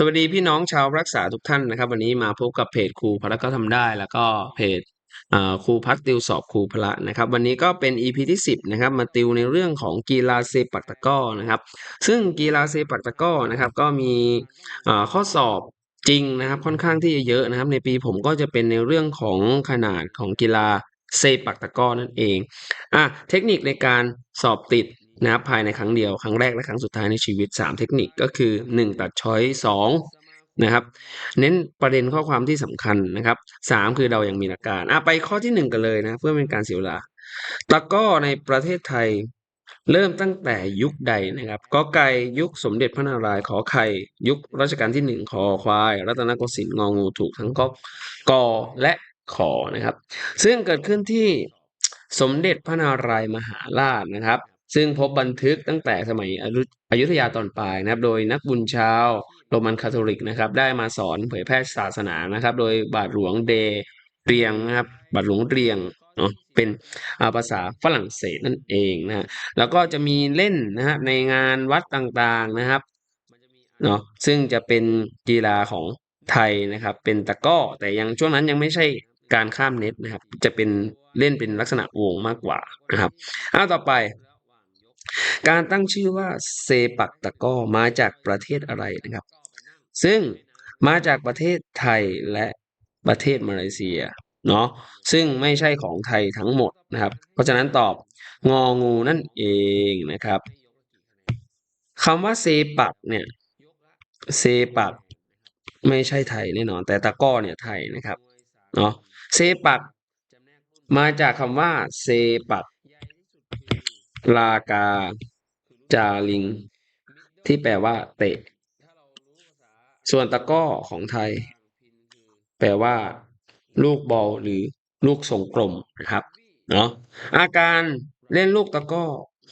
สวัสดีพี่น้องชาวรักษาทุกท่านนะครับ วันนี้มาพบกับเพจครูพละก็ทำได้ แล้วก็เพจครูพักติวสอบครูพละนะครับ วันนี้ก็เป็น EP ที่ 10นะครับมาติวในเรื่องของกีฬาเซปักตะก้อนะครับ ซึ่งกีฬาเซปักตะก้อนะครับ ก็มีข้อสอบจริงนะครับค่อนข้างที่จะเยอะนะครับ ในปีผมก็จะเป็นในเรื่องของขนาดของกีฬาเซปักตะก้อนั่นเองอะเทคนิคในการสอบติด นะครับภายในครั้งเดียวครั้งแรกและครั้งสุดท้ายในชีวิต 3 เทคนิคก็คือ 1 ตัดช้อย2นะครับ เน้นประเด็นข้อความที่สำคัญนะครับ 3 คือเรายังมีหลักการอะไปข้อที่ 1 กันเลยนะ เพื่อเป็นการเสียเวลาตะก้อในประเทศไทยเริ่มตั้งแต่ยุคใดนะครับกอไก่ยุคสมเด็จพระนารายณ์ขอไข่ ยุครัชกาลที่หนึ่งคอควาย รัตนโกสินทร์งองูถูกทั้งกกอและขอนะครับ ซึ่งเกิดขึ้นที่สมเด็จพระนารายมหาราชนะครับ ซึ่งพบบันทึกตั้งแต่สมัยอยุอยุธยาตอนปลายนะครับ โดยนักบุญชาวโรมันคาทอลิกนะครับ ได้มาสอนเผยแพร่ศาสนานะครับ โดยบาทหลวงเดเรียงนะครับบาทหลวงเรียงเนาะเป็นภาษาฝรั่งเศสนั่นเองนะฮะแล้วก็จะมีเล่นนะฮะในงานวัดต่างๆนะครับเนาะซึ่งจะเป็นกีฬาของไทยนะครับ เป็นตะก้อแต่ยังช่วงนั้นยังไม่ใช่การข้ามเน็ตนะครับ จะเป็นเล่นเป็นลักษณะวงมากกว่านะครับอ้าต่อไป การตั้งชื่อว่าเซปักตะก้อมาจากประเทศอะไรนะครับ ซึ่งมาจากประเทศไทยและประเทศมาเลเซียเนาะซึ่งไม่ใช่ของไทยทั้งหมดนะครับ เพราะฉะนั้นตอบงองูนั่นเองนะครับคำว่าเซปักเนี่ยเซปักไม่ใช่ไทยแน่นอน แต่ตะก้อเนี่ยไทยนะครับเนาะเซปักมาจากคำว่าเซปัก ลากา จาลิง ที่แปลว่า เตะ ส่วนตะก้อของไทย แปลว่า ลูกบอลหรือลูกทรงกลมนะครับเนาะอาการเล่นลูกตะก้อ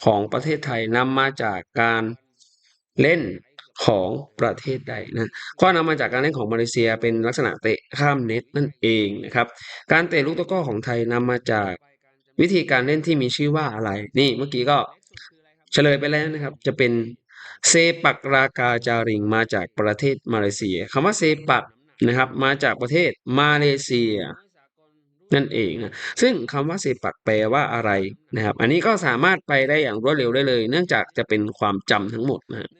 ของประเทศไทยนำมาจากการเล่นของประเทศใดนะก็นำมาจากการเล่นของมาเลเซียเป็นลักษณะเตะข้ามเน็ตนั่นเองนะครับ การเตะลูกตะก้อของไทยนำมาจาก วิธีการเล่นที่มีชื่อว่าอะไร นี่เมื่อกี้ก็เฉลยไปแล้วนะครับ จะเป็นเซปักรากาจาริงมาจากประเทศมาเลเซียคำว่าเซปักนะครับ มาจากประเทศมาเลเซีย นั่นเองนะซึ่งคำว่าเซปักแปลว่าอะไรนะครับ อันนี้ก็สามารถไปได้อย่างรวดเร็วได้เลย เนื่องจากจะเป็นความจำทั้งหมดนะ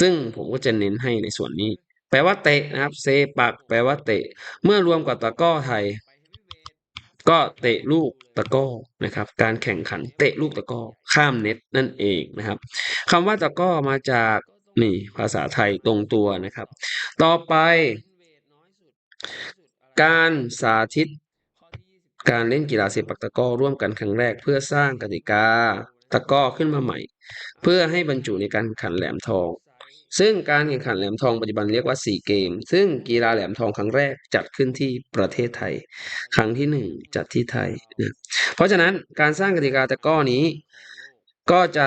ซึ่งผมก็จะเน้นให้ในส่วนนี้ แปลว่าเตะนะครับ เซปักแปลว่าเตะ เมื่อรวมกับตะก้อไทย ก็เตะลูกตะก้อนะครับ การแข่งขันเตะลูกตะก้อข้ามเน็ตนั่นเองนะครับคำว่าตะก้อมาจากนี่ภาษาไทยตรงตัวนะครับ ต่อไป การสาธิต การเล่นกีฬาเซปักตะก้อร่วมกันครั้งแรก เพื่อสร้างกติกาตะก้อขึ้นมาใหม่ เพื่อให้บรรจุในการแข่งขันแหลมทอง ซึ่งการแข่งขันแหลมทองปัจจุบันเรียกว่าสี่เกม ซึ่งกีฬาแหลมทองครั้งแรกจัดขึ้นที่ประเทศไทย ครั้งที่หนึ่งจัดที่ไทยนะเพราะฉะนั้นการสร้างกติกาตะก้อนี้ ก็จะ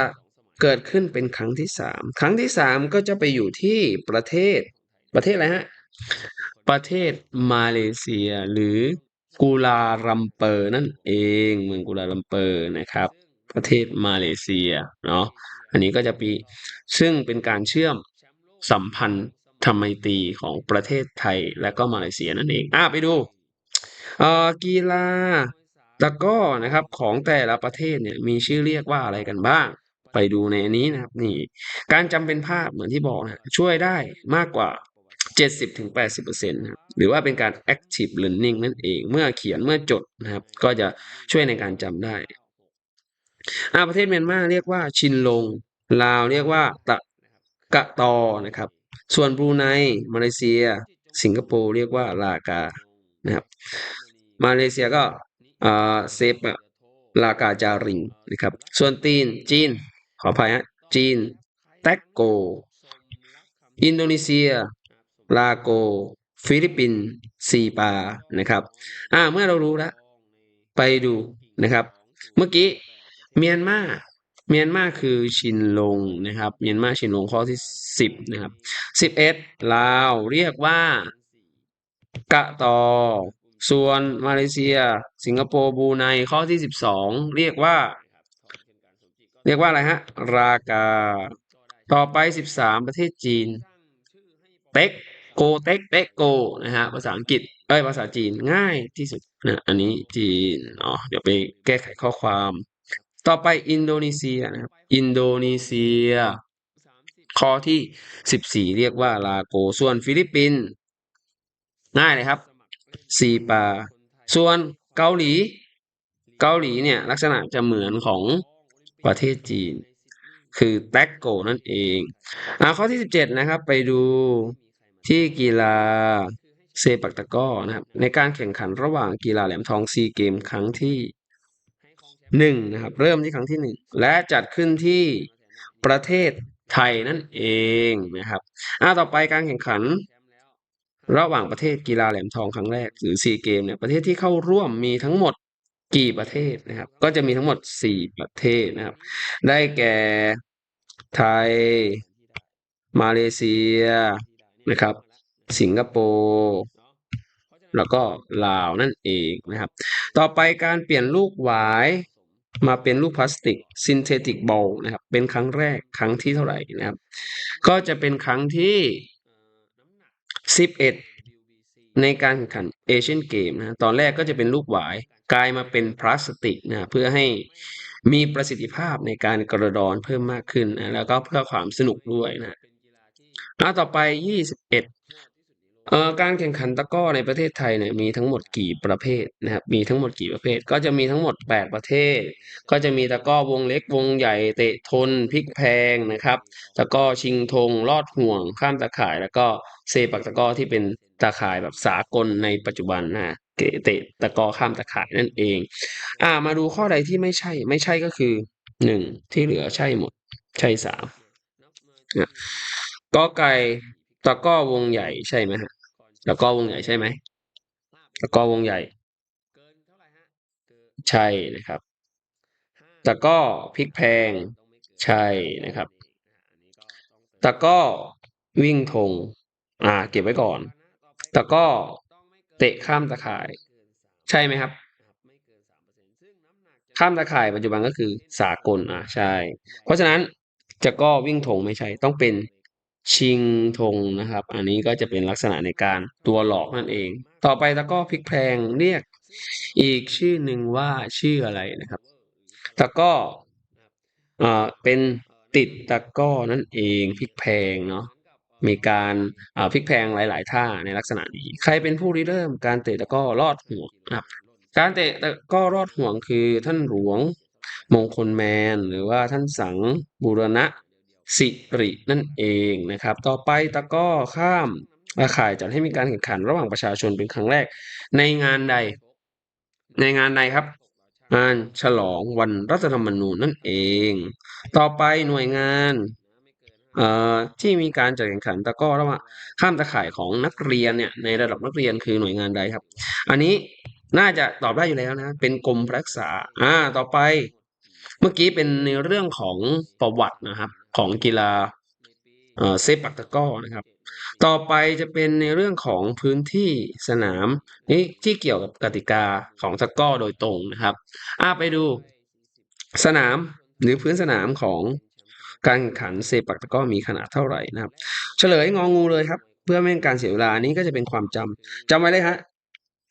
เกิดขึ้นเป็นครั้งที่สามครั้งที่สามก็จะไปอยู่ที่ประเทศประเทศอะไรฮะ ประเทศมาเลเซียหรือกูลาลัมเปอร์นั่นเองเมืองกูลาลัมเปอร์นะครับ ประเทศมาเลเซียเนาะอันนี้ก็จะปีซึ่งเป็นการเชื่อม สัมพันธ์ธรรมตรีของประเทศไทยและก็มาเลเซียนั่นเอง อะไปดูเอ่อกีฬาตะก้อนะครับของแต่ละประเทศเนี่ยมีชื่อเรียกว่าอะไรกันบ้าง ไปดูในอันนี้นะครับนี่ การจำเป็นภาพเหมือนที่บอกนะช่วยได้มากกว่า 70-80%นะครับหรือว่าเป็นการ active learning นั่นเอง เมื่อเขียนเมื่อจดนะครับ ก็จะช่วยในการจำได้อ่าประเทศเมียนมาเรียกว่าชินลง ลาวเรียกว่าตะ กะตอนะครับ ส่วนบรูไนมาเลเซีย สิงคโปร์เรียกว่าลากานะครับ มาเลเซียก็เซปะลากาจาริงนะครับ ส่วนตีนจีนขออภัยฮะจีนแตกโก อินโดนีเซีย ลาโก ฟิลิปปินส์ซีปานะครับอ่าเมื่อเรารู้แล้ว ไปดูนะครับ เมื่อกี้เมียนมา เมียนมาคือชินลงนะครับ เมียนมาชินลงข้อที่สิบนะครับสิบเอ็ดลาวเรียกว่ากะตอ ส่วนมาเลเซีย สิงคโปร์บูไนข้อที่สิบสองเรียกว่า เรียกว่าอะไรฮะ รากา ต่อไปสิบสามประเทศจีน เต็กโกเต็กเต็กโกนะฮะภาษาอังกฤษเอ้ยภาษาจีนง่ายที่สุดนะอันนี้จีนอ๋อเดี๋ยวไปแก้ไขข้อความ ต่อไปอินโดนีเซียนะครับอินโดนีเซีย ข้อที่สิบสี่เรียกว่าลาโกส่วนฟิลิปปินส์ง่ายเลยครับซีปา ส่วนเกาหลี เกาหลีเนี่ยลักษณะจะเหมือนของประเทศจีน คือแท็กโกนั่นเองอ่าข้อที่สิบเจ็ดนะครับ ไปดูที่กีฬาเซปักตะก้อนะครับ ในการแข่งขันระหว่างกีฬาแหลมทองซีเกมครั้งที่ หนึ่งนะครับเริ่มที่ครั้งที่หนึ่งและจัดขึ้นที่ประเทศไทยนั่นเองนะครับอ่าต่อไปการแข่งขัน ระหว่างประเทศกีฬาแหลมทองครั้งแรกหรือซีเกมเนี่ยประเทศที่เข้าร่วมมีทั้งหมดกี่ประเทศนะครับ ก็จะมีทั้งหมดสี่ประเทศนะครับ ได้แก่ไทย มาเลเซียนะครับ สิงคโปร์แล้วก็ลาวนั่นเองนะครับ ต่อไปการเปลี่ยนลูกหวาย มาเป็นลูกพลาสติกซินเทติกบอลนะครับเป็นครั้งแรกครั้งที่เท่าไหร่นะครับ ก็จะเป็นครั้งที่สิบเอ็ดในการแข่งขันเอเชียนเกมนะตอนแรกก็จะเป็นลูกหวายกลายมาเป็นพลาสติกนะเพื่อให้มีประสิทธิภาพในการกระดอนเพิ่มมากขึ้นนะแล้วก็เพื่อความสนุกด้วยนะต่อไปยี่สิบเอ็ด การแข่งขันตะก้อในประเทศไทยเนี่ยมีทั้งหมดกี่ประเภทนะครับมีทั้งหมดกี่ประเภท ก็จะมีทั้งหมดแปดประเทศ ก็จะมีตะก้อวงเล็กวงใหญ่เตะทนพลิกแพงนะครับ ตะก้อชิงธงลอดห่วง ข้ามตะข่าย แล้วก็เซปักตะก้อที่เป็นตะข่ายแบบสากลในปัจจุบันนะเกตะตะก้อข้ามตะข่ายนั่นเอง อ่ามาดูข้อใดที่ไม่ใช่ไม่ใช่ก็คือหนึ่งที่เหลือใช่หมดใช่สามกอไก่ตะก้อวงใหญ่ใช่ไหมฮะ ตะกร้อวงใหญ่ใช่ไหมตะกร้อวงใหญ่ ใช่นะครับตะก้อพริกแพง ใช่นะครับตะก้อวิ่งธงอ่า เก็บไว้ก่อนตะก้อเตะข้ามตะข่าย ใช่ไหมครับ ข้ามตะข่ายปัจจุบันก็คือสากลอ่าใช่ เพราะฉะนั้นจะก็วิ่งธงไม่ใช่ต้องเป็น ชิงธงนะครับ อันนี้ก็จะเป็นลักษณะในการตัวหลอกนั่นเอง ต่อไปตะก้อพลิกแพงเรียกอีกชื่อหนึ่งว่าชื่ออะไรนะครับตะก้ออ่าเป็นติดตะก้อนั่นเองพลิกแพงเนาะมีการาพลิกแพงหลาย ๆ ท่าในลักษณะนี้ ใครเป็นผู้ริเริ่มการเตะตะก้อลอดห่วงนะครับ การเตะตะก้อลอดห่วงคือท่านหลวงมงคลแมน หรือว่าท่านสังบูรณะ สิรินั่นเองนะครับ ต่อไปตะก้อข้ามอาข่ายจัดให้มีการแข่งขันระหว่างประชาชนเป็นครั้งแรก ในงานใด ในงานใดครับ งานฉลองวันรัฐธรรมนูญนั่นเอง ต่อไปหน่วยงานที่มีการจัดแข่งขันตะก้อระหว่างข้ามตะข่ายของนักเรียนเนี่ยในระดับนักเรียนคือหน่วยงานใดครับ อันนี้น่าจะตอบได้อยู่แล้วนะ เป็นกรมรักษาอ่าต่อไป เมื่อกี้เป็นในเรื่องของประวัตินะครับ ของกีฬาเซปักตะก้อนะครับ ต่อไปจะเป็นในเรื่องของพื้นที่สนามนี่ที่เกี่ยวกับกติกาของตะก้อโดยตรงนะครับอ่าไปดูสนามหรือพื้นสนามของการแข่งขันเซปักตะก้อมีขนาดเท่าไหร่นะครับ เฉลยงองูเลยครับ เพื่อไม่ให้การเสียเวลาอันนี้ก็จะเป็นความจำจำไว้เลยฮะ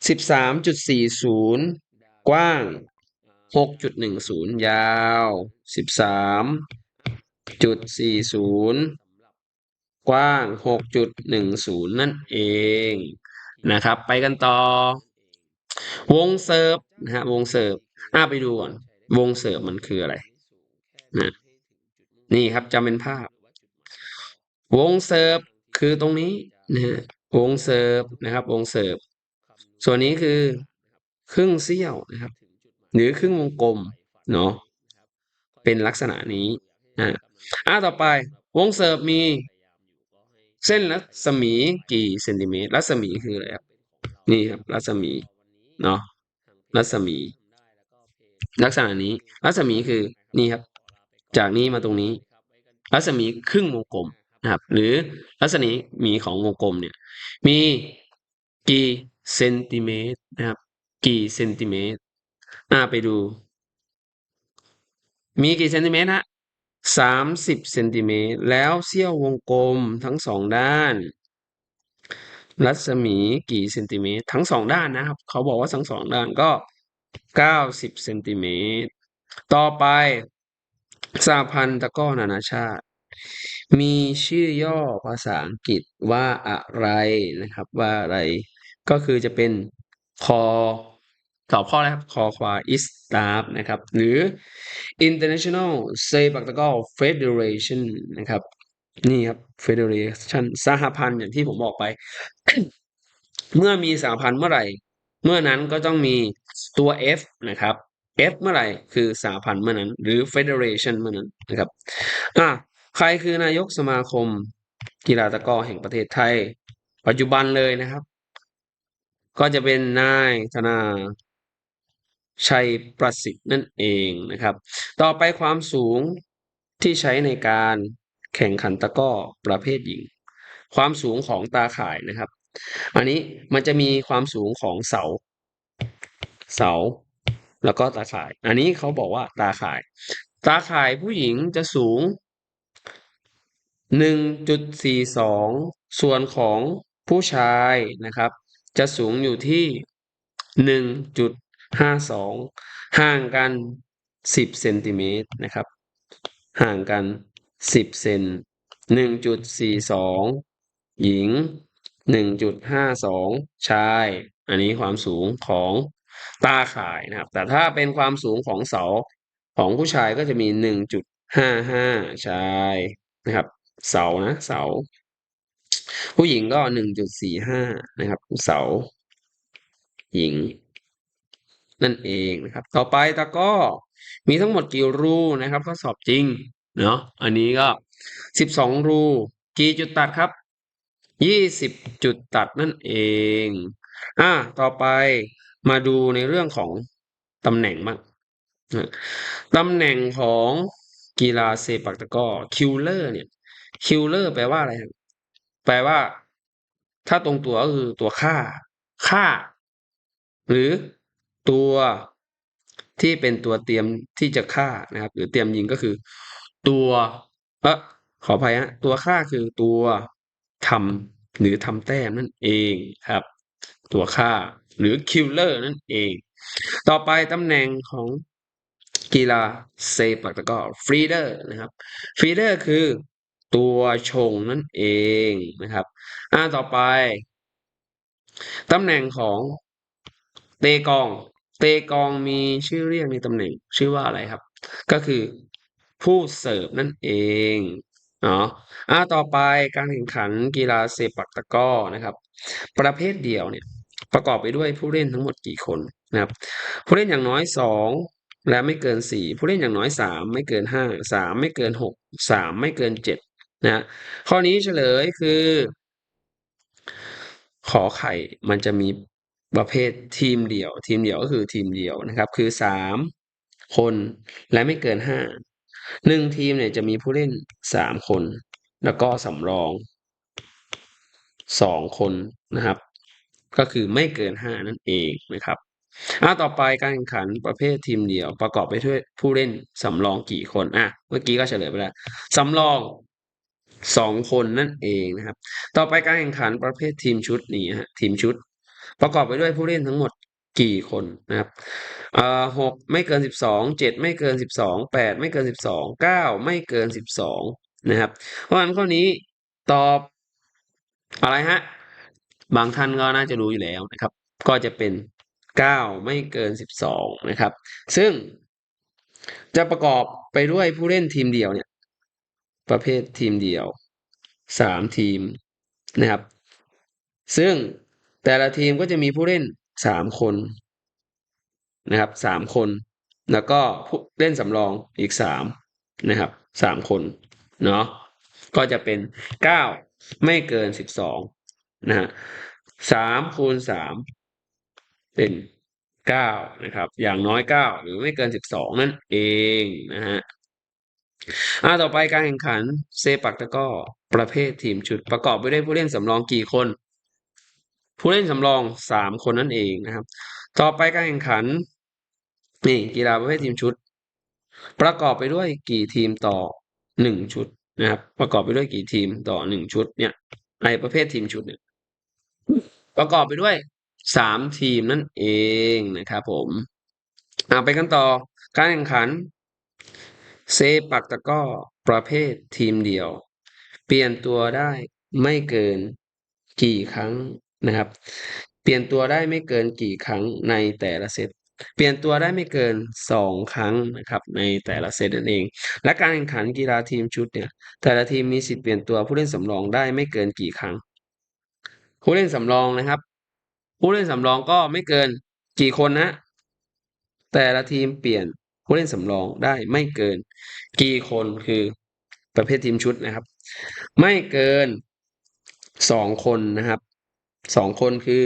สิบสามจุดสี่ศูนย์กว้างหกจุดหนึ่งศูนย์ยาวสิบสาม จุดสี่ศูนย์กว้างหกจุดหนึ่งศูนย์นั่นเองนะครับ ไปกันต่อ วงเซิร์ฟนะฮะวงเซิร์ฟอ่าไปดูก่อน วงเซิร์ฟมันคืออะไรนะนี่ครับจำเป็นภาพ วงเซิร์ฟคือตรงนี้นะฮะวงเซิร์ฟนะครับ วงเซิร์ฟส่วนนี้คือครึ่งเสี้ยวนะครับ หรือครึ่งวงกลมเนาะเป็นลักษณะนี้ อ่าต่อไป วงเซิร์ฟมี เส้นรัศมีกี่เซนติเมตรรัศมีคืออะไรครับนี่ครับ รัศมีเนาะรัศมี ลักษณะนี้ รัศมีคือนี่ครับ จากนี้มาตรงนี้ รัศมีครึ่งวงกลมนะครับ หรือรัศมีของวงกลมเนี่ย มีกี่เซนติเมตรนะครับ กี่เซนติเมตรอ่าไปดู มีกี่เซนติเมตรฮะ สามสิบเซนติเมตรแล้วเสี้ยววงกลมทั้งสองด้าน รัศมีกี่เซนติเมตรทั้งสองด้านนะครับ เขาบอกว่าทั้งสองด้านก็เก้าสิบเซนติเมตรต่อไปสหพันธ์ตะก้อนานาชาติ มีชื่อย่อภาษาอังกฤษว่าอะไรนะครับ ว่าอะไรก็คือจะเป็นคอ ตอบข้อแรกครับคอควาอิสตาฟนะครับ หรือ International เซปักตะกอ Federation นะครับ นี่ครับ Federation สหพันธ์อย่างที่ผมบอกไป เมื่อมีสหพันธ์เมื่อไหร่ เมื่อนั้นก็ต้องมีตัว F นะครับ F เมื่อไหร่คือสหพันธ์เมื่อนั้น หรือ Federation เมื่อนั้นนะครับอะใครคือนายกสมาคมกีฬาตะกอแห่งประเทศไทย ปัจจุบันเลยนะครับ ก็จะเป็นนายธนา ชัยประสิทธิ์นั่นเองนะครับ ต่อไปความสูงที่ใช้ในการแข่งขันตะก้อประเภทหญิง ความสูงของตาข่ายนะครับ อันนี้มันจะมีความสูงของเสา เสา แล้วก็ตาข่าย อันนี้เขาบอกว่าตาข่าย ตาข่ายผู้หญิงจะสูง 1.42 ส่วนของผู้ชายนะครับ จะสูงอยู่ที่ 1.52ห่างกัน10เซนติเมตรนะครับ ห่างกัน10เซน1.42หญิง1.52ชาย อันนี้ความสูงของตาข่ายนะครับ แต่ถ้าเป็นความสูงของเสาของผู้ชายก็จะมี1.55ชายนะครับ เสานะเสา ผู้หญิงก็1.45นะครับ เสา หญิง นั่นเองนะครับ ต่อไปตะก้อมีทั้งหมดกี่รูนะครับข้อสอบจริงเนาะอันนี้ก็12รู กี่จุดตัดครับ20จุดตัดนั่นเองอ่าต่อไปมาดูในเรื่องของตำแหน่งบ้างตำแหน่งของกีฬาเซปักตะก้อคิวเลอร์เนี่ยคิวเลอร์แปลว่าอะไรครับแปลว่า ถ้าตรงตัวก็คือตัวฆ่าฆ่า หรือ ตัวที่เป็นตัวเตรียมที่จะฆ่านะครับ หรือเตรียมยิงก็คือ ตัวเออขออภัยฮะตัวฆ่าคือตัวทำหรือทำแต้มนั่นเองครับ ตัวฆ่าหรือคิลเลอร์นั่นเอง ต่อไปตำแหน่งของกีฬาเซปักตะกร้อฟรีเดอร์นะครับฟรีเดอร์คือตัวชงนั่นเองนะครับอ่าต่อไปตำแหน่งของเตกอง เตกองมีชื่อเรียกในตำแหน่ง ชื่อว่าอะไรครับ ก็คือผู้เสิร์ฟนั่นเองเนาะอ่าต่อไปการแข่งขันกีฬาเซปักตะก้อนะครับ ประเภทเดียวเนี่ยประกอบไปด้วยผู้เล่นทั้งหมดกี่คนนะครับ ผู้เล่นอย่างน้อยสองและไม่เกินสี่ผู้เล่นอย่างน้อยสามไม่เกินห้าสามไม่เกินหกสามไม่เกินเจ็ดนะข้อนี้เฉลยคือ ขอไข่มันจะมี ประเภททีมเดี่ยว ทีมเดี่ยวก็คือทีมเดี่ยวนะครับ คือสามคนและไม่เกินห้าหนึ่งทีมเนี่ยจะมีผู้เล่นสามคน แล้วก็สำรองสองคนนะครับ ก็คือไม่เกินห้านั่นเองนะครับอะต่อไปการแข่งขันประเภททีมเดี่ยว ประกอบไปด้วยผู้เล่นสำรองกี่คนอะเมื่อกี้ก็เฉลยไปแล้วสำรองสองคนนั่นเองนะครับ ต่อไปการแข่งขันประเภททีมชุดนี้ฮะทีมชุด ประกอบไปด้วยผู้เล่นทั้งหมดกี่คนนะครับอ่าหกไม่เกินสิบสองเจ็ดไม่เกินสิบสองแปดไม่เกินสิบสองเก้าไม่เกินสิบสองนะครับ เพราะฉะนั้นข้อนี้ตอบอะไรฮะ บางท่านก็น่าจะรู้อยู่แล้วนะครับ ก็จะเป็นเก้าไม่เกินสิบสองนะครับ ซึ่งจะประกอบไปด้วยผู้เล่นทีมเดียวเนี่ย ประเภททีมเดียวสามทีมนะครับ ซึ่ง แต่ละทีมก็จะมีผู้เล่นสามคนนะครับสามคน แล้วก็ผู้เล่นสำรองอีกสามนะครับสามคนเนาะก็จะเป็นเก้าไม่เกินสิบสองนะฮะสามคูณสามเป็นเก้านะครับ อย่างน้อยเก้าหรือไม่เกินสิบสองนั่นเองนะฮะอ่าต่อไปการแข่งขันเซปักตะก้อประเภททีมชุดประกอบไปด้วยผู้เล่นสำรองกี่คน ผู้เล่นสำรองสามคนนั่นเองนะครับ ต่อไปการแข่งขันนี่กีฬาประเภททีมชุด ประกอบไปด้วยกี่ทีมต่อหนึ่งชุดนะครับ ประกอบไปด้วยกี่ทีมต่อหนึ่งชุด เนี่ยในประเภททีมชุดเนี่ยประกอบไปด้วยสามทีมนั่นเองนะครับผมอ่าไปกันต่อการแข่งขัน เซปักตะก้อประเภททีมเดียว เปลี่ยนตัวได้ไม่เกินกี่ครั้ง นะครับ เปลี่ยนตัวได้ไม่เกินกี่ครั้งในแต่ละเซตเปลี่ยนตัวได้ไม่เกินสองครั้งนะครับในแต่ละเซตนั่นเอง และการแข่งขันกีฬาทีมชุดเนี่ย แต่ละทีมมีสิทธิ์เปลี่ยนตัวผู้เล่นสำรองได้ไม่เกินกี่ครั้ง ผู้เล่นสำรองนะครับ ผู้เล่นสำรองก็ไม่เกินกี่คนนะ แต่ละทีมเปลี่ยนผู้เล่นสำรองได้ไม่เกิน กี่คนคือประเภททีมชุดนะครับ ไม่เกินสองคนนะครับ สองคนคือ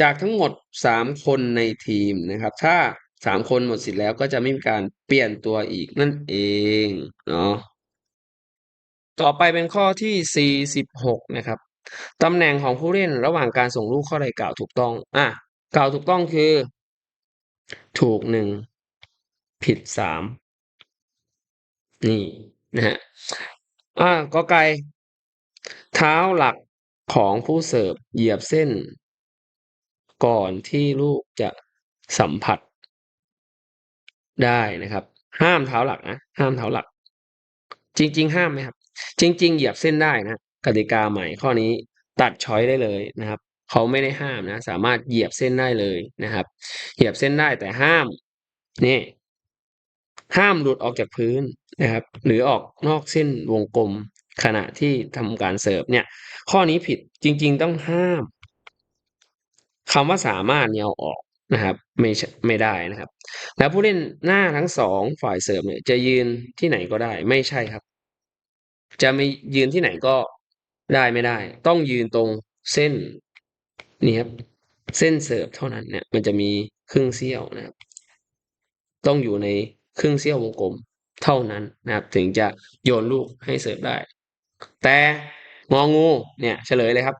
จากทั้งหมดสามคนในทีมนะครับ ถ้าสามคนหมดสิทธิ์แล้วก็จะไม่มีการเปลี่ยนตัวอีกนั่นเองเนาะต่อไปเป็นข้อที่สี่สิบหกนะครับตำแหน่งของผู้เล่นระหว่างการส่งลูกข้อใดกล่าวถูกต้อง อะ กล่าวถูกต้องคือ ถูกหนึ่งผิดสามนี่นะฮะอ่าก็ไกล เท้าหลัก ของผู้เสิร์ฟเหยียบเส้น ก่อนที่ลูกจะสัมผัส ได้นะครับ ห้ามเท้าหลักนะห้ามเท้าหลัก จริง ๆ ห้ามไหมครับ จริง ๆ เหยียบเส้นได้นะกติกาใหม่ข้อนี้ตัดช้อยได้เลยนะครับเขาไม่ได้ห้ามนะ สามารถเหยียบเส้นได้เลยนะครับ เหยียบเส้นได้แต่ห้าม นี่ ห้ามหลุดออกจากพื้นนะครับ หรือออกนอกเส้นวงกลม ขณะที่ทำการเสิร์ฟเนี่ย ข้อนี้ผิดจริง ๆ ต้องห้ามคำว่าสามารถเนี่ยเอาออกนะครับ ไม่ใช่ไม่ได้นะครับ แล้วผู้เล่นหน้าทั้งสองฝ่ายเสิร์ฟเนี่ย จะยืนที่ไหนก็ได้ ไม่ใช่ครับ จะไม่ยืนที่ไหนก็ได้ไม่ได้ ต้องยืนตรงเส้นนี่ครับเส้นเสิร์ฟเท่านั้นเนี่ยมันจะมีครึ่งเสี้ยวนะครับ ต้องอยู่ในครึ่งเสี้ยววงกลมเท่านั้นนะครับ ถึงจะโยนลูกให้เสิร์ฟได้ แต่งองูเนี่ยเฉลยเลยครับ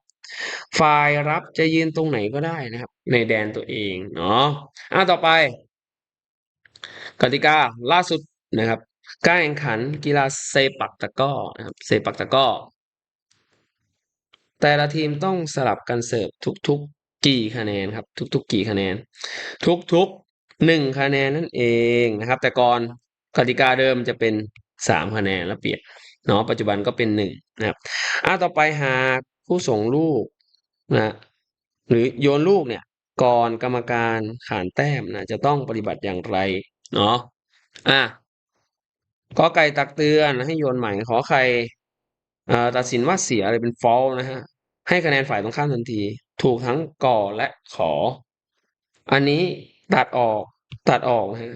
ฝ่ายรับจะยืนตรงไหนก็ได้นะครับ ในแดนตัวเองเนาะอะต่อไป กติกาล่าสุดนะครับการแข่งขันกีฬาเซปักตะก้อนะครับเซปักตะก้อแต่ละทีมต้องสลับกันเสิร์ฟทุกๆกี่คะแนนครับ ทุกๆกี่คะแนน ทุกๆหนึ่งคะแนนนั่นเองนะครับ แต่ก่อนกติกาเดิมจะเป็นสามคะแนนแล้วเปลี่ยน เนาะปัจจุบันก็เป็นหนึ่งนะครับอ่าต่อไปหากผู้ส่งลูกนะหรือโยนลูกเนี่ยก่อนกรรมการขานแต้มนะจะต้องปฏิบัติอย่างไรเนาะอะกอไก่ตักเตือนให้โยนใหม่ขอไข่อ่าตัดสินว่าเสียอะไรเป็นฟอลนะฮะให้คะแนนฝ่ายตรงข้ามทันที ถูกทั้งก่อและขอ อันนี้ตัดออกตัดออกนะฮะ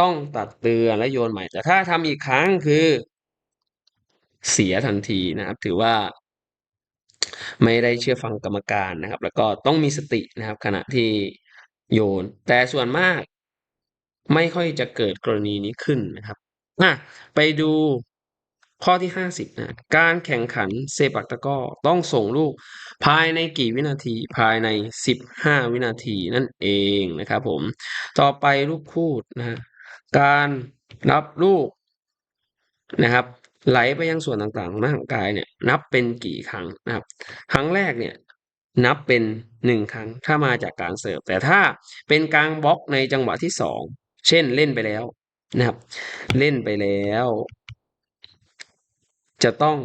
ต้องตัดเตือนและโยนใหม่ แต่ถ้าทำอีกครั้งคือ เสียทันทีนะครับ ถือว่า ไม่ได้เชื่อฟังกรรมการนะครับ แล้วก็ต้องมีสตินะครับ ขณะที่โยน แต่ส่วนมาก ไม่ค่อยจะเกิดกรณีนี้ขึ้นนะครับอะไปดูข้อที่ห้าสิบนะการแข่งขันเซปักตะก้อต้องส่งลูก ภายในกี่วินาทีภายในสิบห้าวินาทีนั่นเองนะครับผม ต่อไปลูกคูดนะการรับลูกนะครับ ไหลไปยังส่วนต่างๆของร่างกายเนี่ยนับเป็นกี่ครั้งนะครับ ครั้งแรกเนี่ยนับเป็นหนึ่งครั้งถ้ามาจากการเสิร์ฟ แต่ถ้าเป็นกลางบล็อกในจังหวะที่สองเช่นเล่นไปแล้วนะครับ เล่นไปแล้ว จะต้อง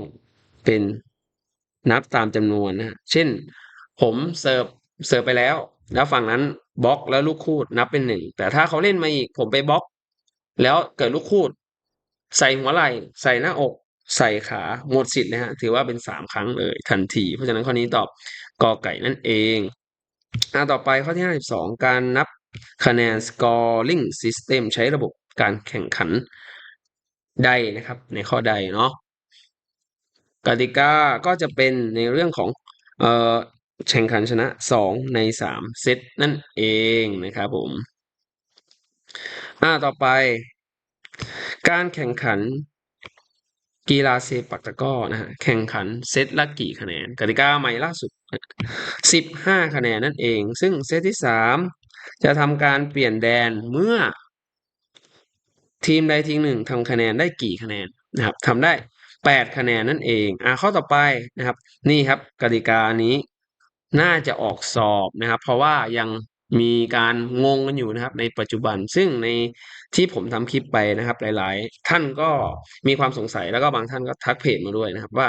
เป็นนับตามจำนวนนะเช่น ผมเสิร์ฟเสิร์ฟไปแล้ว แล้วฝั่งนั้นบล็อกแล้วลูกคูดนับเป็นหนึ่งแต่ถ้าเขาเล่นมาอีกผมไปบล็อก แล้วเกิดลูกคูด ใส่หัวไหล่ ใส่หน้าอก ใส่ขาหมดสิทธิ์นะฮะถือว่าเป็นสามครั้งเลยทันที เพราะฉะนั้นข้อนี้ตอบกอไก่นั่นเองอ่าต่อไปข้อที่ห้าสิบสองการนับคะแนน scoring system ใช้ระบบการแข่งขันใดนะครับ ในข้อใดเนาะกติกาก็จะเป็นในเรื่องของเอ่อแข่งขันชนะสองในสามเซตนั่นเองนะครับผมอ่าต่อไป การแข่งขันกีฬาเซปักตะก้อนะฮะแข่งขันเซตละกี่คะแนนกติกาใหม่ล่าสุดสิบห้าคะแนนนั่นเอง ซึ่งเซตที่สามจะทำการเปลี่ยนแดนเมื่อ ทีมใดทีมหนึ่งทำคะแนนได้กี่คะแนนนะครับทำได้แปดคะแนนนั่นเองอ่าข้อต่อไปนะครับ นี่ครับกติกานี้น่าจะออกสอบนะครับ เพราะว่ายัง มีการงงกันอยู่นะครับ ในปัจจุบัน ซึ่งในที่ผมทำคลิปไปนะครับ หลาย ๆ ท่านก็มีความสงสัยแล้วก็บางท่านก็ทักเพจมาด้วยนะครับ ว่า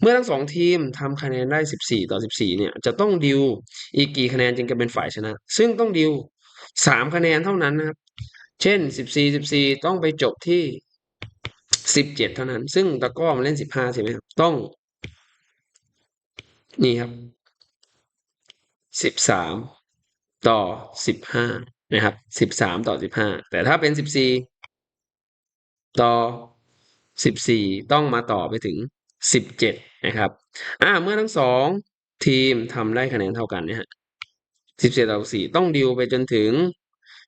เมื่อทั้งสองทีมทำคะแนนได้ 14 ต่อ 14 เนี่ย จะต้องดิวอีกกี่คะแนนจึงจะเป็นฝ่ายชนะ ซึ่งต้องดิวสามคะแนนเท่านั้นนะครับ เช่น 14 14 ต้องไปจบที่ 17 เท่านั้น ซึ่งตะก้อมันเล่น 15 ใช่ไหมครับ ต้อง นี่ครับ 13 ต่อ15นะครับ13ต่อ15แต่ถ้าเป็น14ต่อ14ต้องมาต่อไปถึง17นะครับอ่าเมื่อทั้งสองทีมทำได้คะแนนเท่ากันเนี่ยฮะ17ต่อ4ต้องดิวไปจนถึง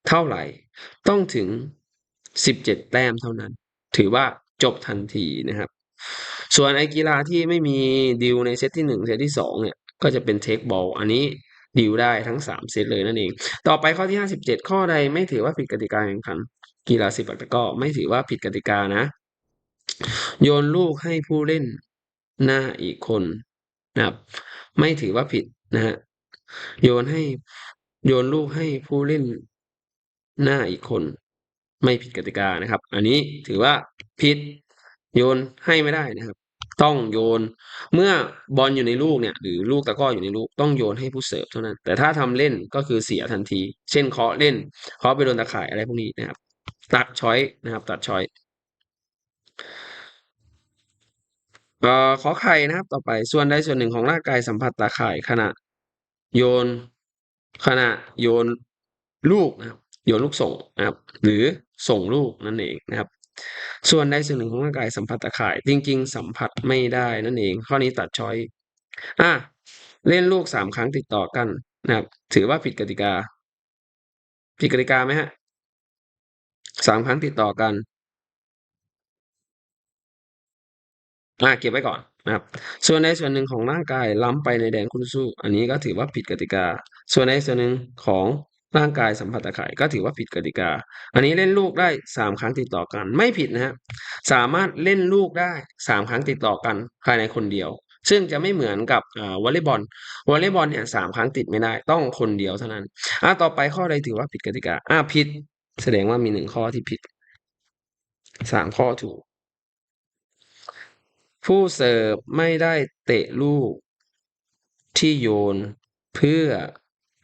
เท่าไหร่ ต้องถึง17แต้มเท่านั้น ถือว่าจบทันทีนะครับ ส่วนไอกีฬาที่ไม่มีดิวในเซตที่1เซตที่2เนี่ยก็จะเป็นเทคบอลอันนี้ ดิวได้ทั้ง 3 เซตเลยนั่นเอง ต่อไปข้อที่ 57 ข้อใดไม่ถือว่าผิดกติกาแข่งขัน กีฬาสิบปักตะก้อไม่ถือว่าผิดกติกานะ โยนลูกให้ผู้เล่นหน้าอีกคนนะครับ ไม่ถือว่าผิดนะฮะโยนให้โยนลูกให้ผู้เล่นหน้าอีกคน ไม่ผิดกติกานะครับ อันนี้ถือว่าผิดโยนให้ไม่ได้นะครับ ต้องโยน เมื่อบอลอยู่ในลูกเนี่ย หรือลูกตะก้ออยู่ในลูกต้องโยนให้ผู้เสิร์ฟเท่านั้น แต่ถ้าทำเล่นก็คือเสียทันที เช่นเคาะเล่นเคาะไปโดนตะข่ายอะไรพวกนี้นะครับ ตัดช้อยนะครับ ตัดช้อยเอ่อขอไข่นะครับ ต่อไปส่วนใดส่วนหนึ่งของร่างกายสัมผัสตาข่ายขณะ โยนขณะโยนลูกนะครับโยนลูกส่งนะครับ หรือส่งลูกนั่นเองนะครับ ส่วนใดส่วนหนึ่งของร่างกายสัมผัสตาข่าย จริง ๆ สัมผัสไม่ได้นั่นเอง ข้อนี้ตัดช้อยอ่าเล่นลูก3ครั้งติดต่อกันนะครับ ถือว่าผิดกติกา ผิดกติกาไหมครับ?3ครั้งติดต่อกันอ่าเก็บไว้ก่อนนะครับ ส่วนใดส่วนหนึ่งของร่างกายล้ำไปในแดนคู่ต่อสู้ อันนี้ก็ถือว่าผิดกติกา ส่วนใดส่วนหนึ่งของ ร่างกายสัมผัสตาข่ายก็ถือว่าผิดกติกา อันนี้เล่นลูกได้3ครั้งติดต่อกัน ไม่ผิดนะครับสามารถเล่นลูกได้3ครั้งติดต่อกันภายในคนเดียว ซึ่งจะไม่เหมือนกับวอลเลย์บอลวอลเลย์บอลเนี่ย3ครั้งติดไม่ได้ต้องคนเดียวเท่านั้นอาต่อไปข้อใดถือว่าผิดกติกาอาผิด แสดงว่ามี1ข้อที่ผิด3ข้อถูก ผู้เสิร์ฟไม่ได้เตะลูกที่โยนเพื่อ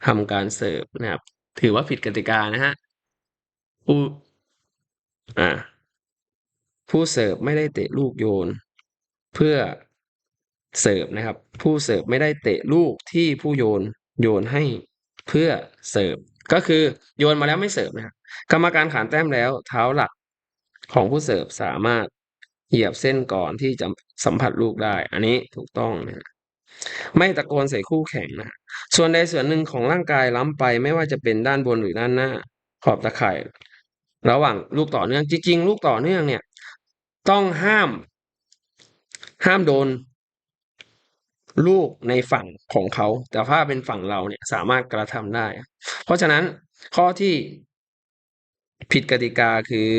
ทำการเสิร์ฟนะครับ ถือว่าผิดกติกานะครับผู้อาผู้เสิร์ฟไม่ได้เตะลูกโยน เพื่อเสิร์ฟนะครับ ผู้เสิร์ฟไม่ได้เตะลูกที่ผู้โยนโยนให้เพื่อเสิร์ฟก็คือโยนมาแล้วไม่เสิร์ฟนะครับกรรมการขานแต้มแล้ว เท้าหลักของผู้เสิร์ฟสามารถเหยียบเส้นก่อนที่จะสัมผัสลูกได้ อันนี้ถูกต้องนะครับ ไม่ตะโกนใส่คู่แข่งนะส่วนใดส่วนหนึ่งของร่างกายล้ำไปไม่ว่าจะเป็นด้านบนหรือด้านหน้า ขอบตะข่าย ระหว่างลูกต่อเนื่องจริงๆลูกต่อเนื่องเนี่ย ต้องห้าม ห้ามโดน ลูกในฝั่งของเขา แต่ถ้าเป็นฝั่งเราเนี่ย สามารถกระทำได้ เพราะฉะนั้นข้อที่ผิดกติกาคือ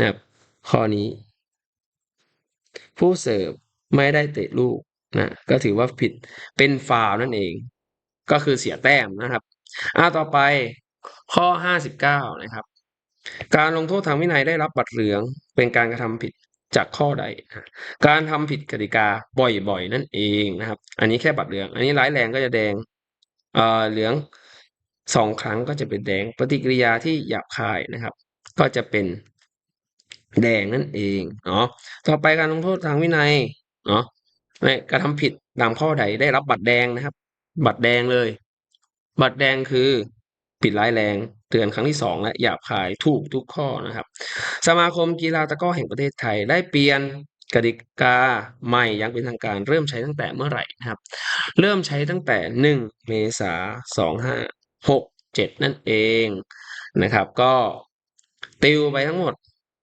นะข้อนี้ ผู้เสิร์ฟ ไม่ได้เตะลูกนะก็ถือว่าผิดเป็นฟาวนั่นเอง ก็คือเสียแต้มนะครับอาต่อไปข้อ 59 นะครับ การลงโทษทางวินัยได้รับบัตรเหลือง เป็นการกระทำผิดจากข้อใดนะการทำผิดกติกาบ่อยๆ นั่นเองนะครับ อันนี้แค่บัตรเหลือง อันนี้ร้ายแรงก็จะแดงเอ่อเหลือง2ครั้งก็จะเป็นแดง ปฏิกิริยาที่หยาบคายนะครับ ก็จะเป็นแดงนั่นเองเนาะต่อไปการลงโทษทางวินัย เนาะในกระทำผิดตามข้อใดได้รับบัตรแดงนะครับ บัตรแดงเลย บัตรแดงคือผิดร้ายแรงเตือนครั้งที่2และหยาบคายถูกทุกข้อนะครับ สมาคมกีฬาตะก้อแห่งประเทศไทยได้เปลี่ยนกติกาใหม่อย่างเป็นทางการเริ่มใช้ตั้งแต่เมื่อไหร่นะครับ เริ่มใช้ตั้งแต่ 1 เมษายน2567 นั่นเองนะครับ ก็ติวไปทั้งหมด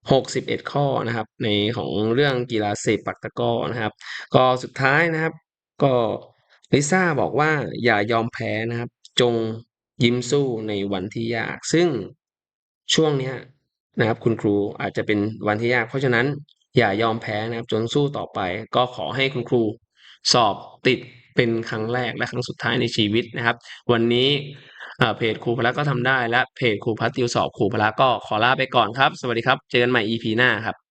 61ข้อนะครับ ในของเรื่องกีฬาเซปักตะก้อนะครับ ก็สุดท้ายนะครับ ก็ลิซ่าบอกว่าอย่ายอมแพ้นะครับ จงยิ้มสู้ในวันที่ยาก ซึ่งช่วงเนี้ยนะครับ คุณครูอาจจะเป็นวันที่ยาก เพราะฉะนั้นอย่ายอมแพ้นะครับจงสู้ต่อไป ก็ขอให้คุณครูสอบติดเป็นครั้งแรกและครั้งสุดท้ายในชีวิตนะครับ วันนี้ เพจครูพละก็ทำได้และเพจครูพัฒติวสอบครูพละก็ขอลาไปก่อนครับ สวัสดีครับ เจอกันใหม่ EP หน้าครับ